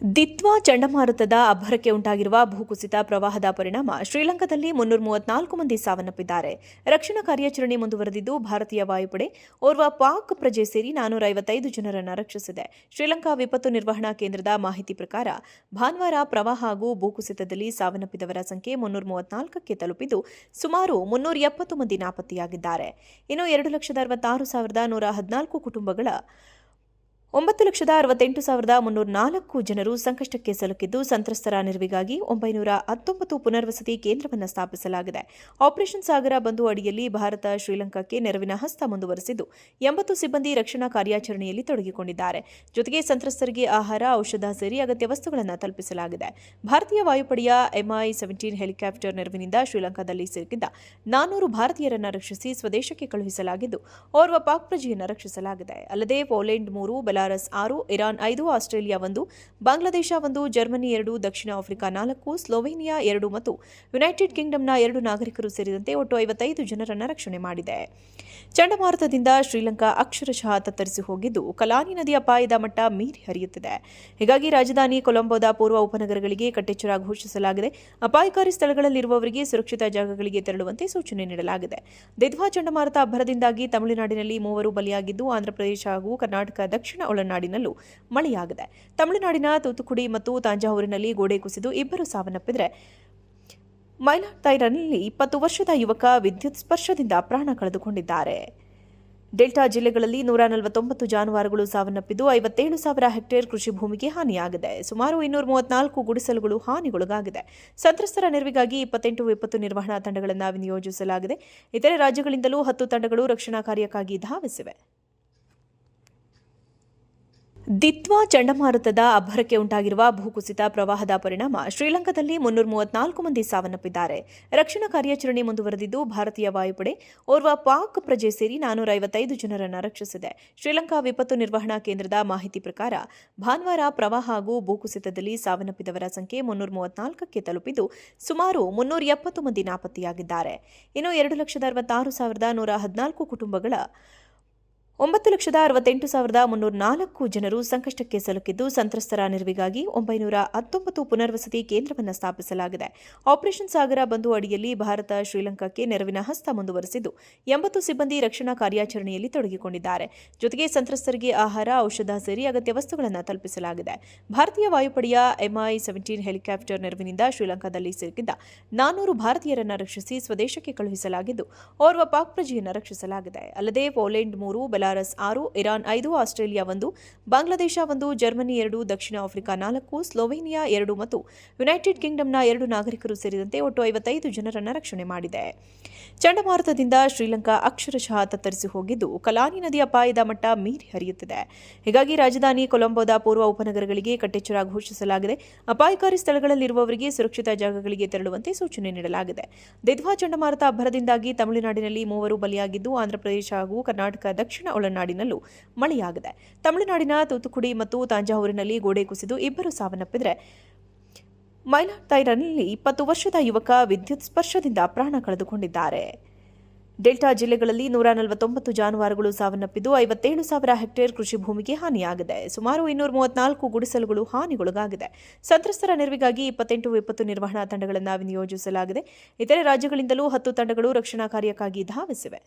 ದಿತ್ವಾ ಚಂಡಮಾರುತದ ಅಬ್ಬರಕ್ಕೆ ಉಂಟಾಗಿರುವ ಭೂಕುಸಿತ ಪ್ರವಾಹದ ಪರಿಣಾಮ ಶ್ರೀಲಂಕಾದಲ್ಲಿ ಮುನ್ನೂರ ಮೂವತ್ನಾಲ್ಕು ಮಂದಿ ಸಾವನ್ನಪ್ಪಿದ್ದಾರೆ. ರಕ್ಷಣಾ ಕಾರ್ಯಾಚರಣೆ ಮುಂದುವರೆದಿದ್ದು ಭಾರತೀಯ ವಾಯುಪಡೆ ಓರ್ವ ಪಾಕ್ ಪ್ರಜೆ ಸೇರಿ ನಾನೂರ ಐವತ್ತೈದು ಜನರನ್ನು ರಕ್ಷಿಸಿದೆ. ಶ್ರೀಲಂಕಾ ವಿಪತ್ತು ನಿರ್ವಹಣಾ ಕೇಂದ್ರದ ಮಾಹಿತಿ ಪ್ರಕಾರ ಭಾನುವಾರ ಪ್ರವಾಹ ಹಾಗೂ ಭೂಕುಸಿತದಲ್ಲಿ ಸಾವನ್ನಪ್ಪಿದವರ ಸಂಖ್ಯೆ ಮುನ್ನೂರ ಮೂವತ್ನಾಲ್ಕಕ್ಕೆ ತಲುಪಿದ್ದು ಸುಮಾರು ಮುನ್ನೂರ ಎಪ್ಪತ್ತು ಮಂದಿ ನಾಪತ್ತೆಯಾಗಿದ್ದಾರೆ. ಇನ್ನು ಎರಡು ಲಕ್ಷದ ಅರವತ್ತಾರು ಸಾವಿರದ ನೂರ ಹದಿನಾಲ್ಕು ಕುಟುಂಬಗಳ ಒಂಬತ್ತು ಲಕ್ಷದ ಅರವತ್ತೆಂಟು ಸಾವಿರದ ಮುನ್ನೂರ ನಾಲ್ಕು ಜನರು ಸಂಕಷ್ಟಕ್ಕೆ ಸಿಲುಕಿದ್ದು ಸಂತ್ರಸ್ತರ ನೆರವಿಗಾಗಿ ಒಂಬೈನೂರ ಹತ್ತೊಂಬತ್ತು ಪುನರ್ವಸತಿ ಕೇಂದ್ರವನ್ನು ಸ್ಥಾಪಿಸಲಾಗಿದೆ. ಆಪರೇಷನ್ ಸಾಗರ ಬಂಧು ಅಡಿಯಲ್ಲಿ ಭಾರತ ಶ್ರೀಲಂಕಾಕ್ಕೆ ನೆರವಿನ ಹಸ್ತ ಮುಂದುವರೆಸಿದ್ದು, ಎಂಬತ್ತು ಸಿಬ್ಬಂದಿ ರಕ್ಷಣಾ ಕಾರ್ಯಾಚರಣೆಯಲ್ಲಿ ತೊಡಗಿಕೊಂಡಿದ್ದಾರೆ. ಜೊತೆಗೆ ಸಂತ್ರಸ್ತರಿಗೆ ಆಹಾರ, ಔಷಧ ಸೇರಿ ಅಗತ್ಯ ವಸ್ತುಗಳನ್ನು ತಲುಪಿಸಲಾಗಿದೆ. ಭಾರತೀಯ ವಾಯುಪಡೆಯ ಎಂಐ ಸೆವೆಂಟೀನ್ ಹೆಲಿಕಾಪ್ಟರ್ ನೆರವಿನಿಂದ ಶ್ರೀಲಂಕಾದಲ್ಲಿ ಸಿಲುಕಿದ್ದ ನಾನೂರು ಭಾರತೀಯರನ್ನು ರಕ್ಷಿಸಿ ಸ್ವದೇಶಕ್ಕೆ ಕಳುಹಿಸಲಾಗಿದ್ದು, ಓರ್ವ ಪಾಕ್ ಪ್ರಜೆಯನ್ನು ರಕ್ಷಿಸಲಾಗಿದೆ. ಅಲ್ಲದೆ ಪೋಲೆಂಡ್ ಮೂರು ಬೆಲಾರಸ್ ಆರು, ಇರಾನ್ ಐದು, ಆಸ್ಟ್ರೇಲಿಯಾ ಒಂದು, ಬಾಂಗ್ಲಾದೇಶ ಒಂದು, ಜರ್ಮನಿ ಎರಡು, ದಕ್ಷಿಣ ಆಫ್ರಿಕಾ ನಾಲ್ಕು, ಸ್ಲೋವೇನಿಯಾ ಎರಡು ಮತ್ತು ಯುನೈಟೆಡ್ ಕಿಂಗ್ಡಮ್ನ ಎರಡು ನಾಗರಿಕರು ಸೇರಿದಂತೆ ಒಟ್ಟು ಐವತ್ತೈದು ಜನರನ್ನು ರಕ್ಷಣೆ ಮಾಡಿದೆ. ಚಂಡಮಾರುತದಿಂದ ಶ್ರೀಲಂಕಾ ಅಕ್ಷರಶಃ ತತ್ತರಿಸಿ ಹೋಗಿದ್ದು, ಕಲಾನಿ ನದಿ ಅಪಾಯದ ಮಟ್ಟ ಮೀರಿ ಹರಿಯುತ್ತಿದೆ. ಹೀಗಾಗಿ ರಾಜಧಾನಿ ಕೊಲಂಬೋದ ಪೂರ್ವ ಉಪನಗರಗಳಿಗೆ ಕಟ್ಟೆಚ್ಚರ ಘೋಷಿಸಲಾಗಿದೆ. ಅಪಾಯಕಾರಿ ಸ್ಥಳಗಳಲ್ಲಿರುವವರಿಗೆ ಸುರಕ್ಷಿತ ಜಾಗಗಳಿಗೆ ತೆರಳುವಂತೆ ಸೂಚನೆ ನೀಡಲಾಗಿದೆ. ದಿಧ್ವಾ ಚಂಡಮಾರುತ ಅಬ್ಬರದಿಂದಾಗಿ ತಮಿಳುನಾಡಿನಲ್ಲಿ ಮೂವರು ಬಲಿಯಾಗಿದ್ದು, ಆಂಧ್ರಪ್ರದೇಶ ಹಾಗೂ ಕರ್ನಾಟಕ ದಕ್ಷಿಣ ಒಳನಾಡಿನಲ್ಲೂ ಮಳೆಯಾಗಿದೆ. ತಮಿಳುನಾಡಿನ ತೂತುಕುಡಿ ಮತ್ತು ತಾಂಜಾವೂರಿನಲ್ಲಿ ಗೋಡೆ ಕುಸಿದು ಇಬ್ಬರು ಸಾವನ್ನಪ್ಪಿದರೆ. ಮೈಲಾಟೈರ್ನಲ್ಲಿ ಇಪ್ಪತ್ತು ವರ್ಷದ ಯುವಕ ವಿದ್ಯುತ್ ಸ್ಪರ್ಶದಿಂದ ಪ್ರಾಣ ಕಳೆದುಕೊಂಡಿದ್ದಾರೆ. ಡೆಲ್ಟಾ ಜಿಲ್ಲೆಗಳಲ್ಲಿ ನೂರ ನಲವತ್ತೊಂಬತ್ತು ಜಾನುವಾರುಗಳು ಸಾವನ್ನಪ್ಪಿದ್ದು, ಐವತ್ತೇಳು ಸಾವಿರ ಹೆಕ್ಟೇರ್ ಕೃಷಿ ಭೂಮಿಗೆ ಹಾನಿಯಾಗಿದೆ. ಸುಮಾರು ಇನ್ನೂರ ಮೂವತ್ನಾಲ್ಕು ಗುಡಿಸಲುಗಳು ಹಾನಿಗೊಳಗಾಗಿದೆ. ಸಂತ್ರಸ್ತರ ನೆರವಿಗಾಗಿ ಇಪ್ಪತ್ತೆಂಟು ವಿಪತ್ತು ನಿರ್ವಹಣಾ ತಂಡಗಳನ್ನು ವಿನಿಯೋಜಿಸಲಾಗಿದೆ. ಇತರೆ ರಾಜ್ಯಗಳಿಂದಲೂ ಹತ್ತು ತಂಡಗಳು ರಕ್ಷಣಾ ಕಾರ್ಯಕ್ಕಾಗಿ ಧಾವಿಸಿವೆ. ದಿತ್ವಾ ಚಂಡಮಾರುತದ ಅಬ್ಬರಕ್ಕೆ ಉಂಟಾಗಿರುವ ಭೂಕುಸಿತ ಪ್ರವಾಹದ ಪರಿಣಾಮ ಶ್ರೀಲಂಕಾದಲ್ಲಿ ಮುನ್ನೂರ ಮೂವತ್ನಾಲ್ಕು ಮಂದಿ ಸಾವನ್ನಪ್ಪಿದ್ದಾರೆ. ರಕ್ಷಣಾ ಕಾರ್ಯಾಚರಣೆ ಮುಂದುವರೆದಿದ್ದು ಭಾರತೀಯ ವಾಯುಪಡೆ ಓರ್ವ ಪಾಕ್ ಪ್ರಜೆ ಸೇರಿ ನಾನೂರ ಐವತ್ತೈದು ಜನರನ್ನು ರಕ್ಷಿಸಿದೆ. ಶ್ರೀಲಂಕಾ ವಿಪತ್ತು ನಿರ್ವಹಣಾ ಕೇಂದ್ರದ ಮಾಹಿತಿ ಪ್ರಕಾರ ಭಾನುವಾರ ಪ್ರವಾಹ ಹಾಗೂ ಭೂಕುಸಿತದಲ್ಲಿ ಸಾವನ್ನಪ್ಪಿದವರ ಸಂಖ್ಯೆ ಮುನ್ನೂರ ಮೂವತ್ನಾಲ್ಕಕ್ಕೆ ತಲುಪಿದ್ದು ಸುಮಾರು ಮುನ್ನೂರ ಎಪ್ಪತ್ತು ಮಂದಿ ನಾಪತ್ತೆಯಾಗಿದ್ದಾರೆ. ಇನ್ನು ಎರಡು ಲಕ್ಷದ ಅರವತ್ತಾರು ಸಾವಿರದ ನೂರ ಹದಿನಾಲ್ಕು ಕುಟುಂಬಗಳ ಒಂಬತ್ತು ಲಕ್ಷದ ಅರವತ್ತೆಂಟು ಸಾವಿರದ ಮುನ್ನೂರ ನಾಲ್ಕು ಜನರು ಸಂಕಷ್ಟಕ್ಕೆ ಸಿಲುಕಿದ್ದು, ಸಂತ್ರಸ್ತರ ನೆರವಿಗಾಗಿ ಒಂಬೈನೂರ ಹತ್ತೊಂಬತ್ತು ಪುನರ್ವಸತಿ ಕೇಂದ್ರವನ್ನು ಸ್ಥಾಪಿಸಲಾಗಿದೆ. ಆಪರೇಷನ್ ಸಾಗರ ಬಂಧು ಅಡಿಯಲ್ಲಿ ಭಾರತ ಶ್ರೀಲಂಕಾಕ್ಕೆ ನೆರವಿನ ಹಸ್ತ ಮುಂದುವರೆಸಿದ್ದು, ಎಂಬತ್ತು ಸಿಬ್ಬಂದಿ ರಕ್ಷಣಾ ಕಾರ್ಯಾಚರಣೆಯಲ್ಲಿ ತೊಡಗಿಕೊಂಡಿದ್ದಾರೆ. ಜೊತೆಗೆ ಸಂತ್ರಸ್ತರಿಗೆ ಆಹಾರ, ಔಷಧ ಸೇರಿ ಅಗತ್ಯ ವಸ್ತುಗಳನ್ನು ತಲುಪಿಸಲಾಗಿದೆ. ಭಾರತೀಯ ವಾಯುಪಡೆಯ ಎಂಐ ಸೆವೆಂಟೀನ್ ಹೆಲಿಕಾಪ್ಟರ್ ನೆರವಿನಿಂದ ಶ್ರೀಲಂಕಾದಲ್ಲಿ ಸಿಲುಕಿದ್ದ ನಾನೂರು ಭಾರತೀಯರನ್ನು ರಕ್ಷಿಸಿ ಸ್ವದೇಶಕ್ಕೆ ಕಳುಹಿಸಲಾಗಿದ್ದು, ಓರ್ವ ಪಾಕ್ ಪ್ರಜೆಯನ್ನು ರಕ್ಷಿಸಲಾಗಿದೆ. ಅಲ್ಲದೆ ಪೋಲೆಂಡ್ ಮೂರು ಬೆಲಾರಸ್ ಆರು ಇರಾನ್ ಐದು, ಆಸ್ಟ್ರೇಲಿಯಾ ಒಂದು, ಬಾಂಗ್ಲಾದೇಶ ಒಂದು, ಜರ್ಮನಿ ಎರಡು, ದಕ್ಷಿಣ ಆಫ್ರಿಕಾ ನಾಲ್ಕು, ಸ್ಲೋವೇನಿಯಾ ಎರಡು ಮತ್ತು ಯುನೈಟೆಡ್ ಕಿಂಗ್ಡಮ್ನ ಎರಡು ನಾಗರಿಕರು ಸೇರಿದಂತೆ ಒಟ್ಟು ಐವತ್ತೈದು ಜನರನ್ನು ರಕ್ಷಣೆ ಮಾಡಿದೆ. ಚಂಡಮಾರುತದಿಂದ ಶ್ರೀಲಂಕಾ ಅಕ್ಷರಶಃ ತತ್ತರಿಸಿ ಹೋಗಿದ್ದು, ಕಲಾನಿ ನದಿ ಅಪಾಯದ ಮಟ್ಟ ಮೀರಿ ಹರಿಯುತ್ತಿದೆ. ಹೀಗಾಗಿ ರಾಜಧಾನಿ ಕೊಲಂಬೋದ ಪೂರ್ವ ಉಪನಗರಗಳಿಗೆ ಕಟ್ಟೆಚ್ಚರ ಘೋಷಿಸಲಾಗಿದೆ. ಅಪಾಯಕಾರಿ ಸ್ಥಳಗಳಲ್ಲಿರುವವರಿಗೆ ಸುರಕ್ಷಿತ ಜಾಗಗಳಿಗೆ ತೆರಳುವಂತೆ ಸೂಚನೆ ನೀಡಲಾಗಿದೆ. ದಿಧ್ವಾ ಚಂಡಮಾರುತ ಅಬ್ಬರದಿಂದಾಗಿ ತಮಿಳುನಾಡಿನಲ್ಲಿ ಮೂವರು ಬಲಿಯಾಗಿದ್ದು, ಆಂಧ್ರಪ್ರದೇಶ ಹಾಗೂ ಕರ್ನಾಟಕ ದಕ್ಷಿಣ ಒಳನಾಡಿನಲ್ಲೂ ಮಳೆಯಾಗಿದೆ. ತಮಿಳುನಾಡಿನ ತೂತುಕುಡಿ ಮತ್ತು ತಾಂಜಾವೂರಿನಲ್ಲಿ ಗೋಡೆ ಕುಸಿದು ಇಬ್ಬರು ಸಾವನ್ನಪ್ಪಿದರೆ. ಮೈಲಾಡ್ತೈರನಲ್ಲಿ ಇಪ್ಪತ್ತು ವರ್ಷದ ಯುವಕ ವಿದ್ಯುತ್ ಸ್ಪರ್ಶದಿಂದ ಪ್ರಾಣ ಕಳೆದುಕೊಂಡಿದ್ದಾರೆ. ಡೆಲ್ಟಾ ಜಿಲ್ಲೆಗಳಲ್ಲಿ ನೂರ ನಲವತ್ತೊಂಬತ್ತು ಜಾನುವಾರುಗಳು ಸಾವನ್ನಪ್ಪಿದ್ದು ಐವತ್ತೇಳು ಸಾವಿರ ಹೆಕ್ಟೇರ್ ಕೃಷಿ ಭೂಮಿಗೆ ಹಾನಿಯಾಗಿದೆ. ಸುಮಾರು ಇನ್ನೂರ ಮೂವತ್ನಾಲ್ಕು ಗುಡಿಸಲುಗಳು ಹಾನಿಗೊಳಗಾಗಿದೆ. ಸಂತ್ರಸ್ತರ ನೆರವಿಗಾಗಿ ಇಪ್ಪತ್ತೆಂಟು ವಿಪತ್ತು ನಿರ್ವಹಣಾ ತಂಡಗಳನ್ನು ವಿನಿಯೋಜಿಸಲಾಗಿದೆ. ಇತರೆ ರಾಜ್ಯಗಳಿಂದಲೂ ಹತ್ತು ತಂಡಗಳು ರಕ್ಷಣಾ ಕಾರ್ಯಕ್ಕಾಗಿ ಧಾವಿಸಿವೆ.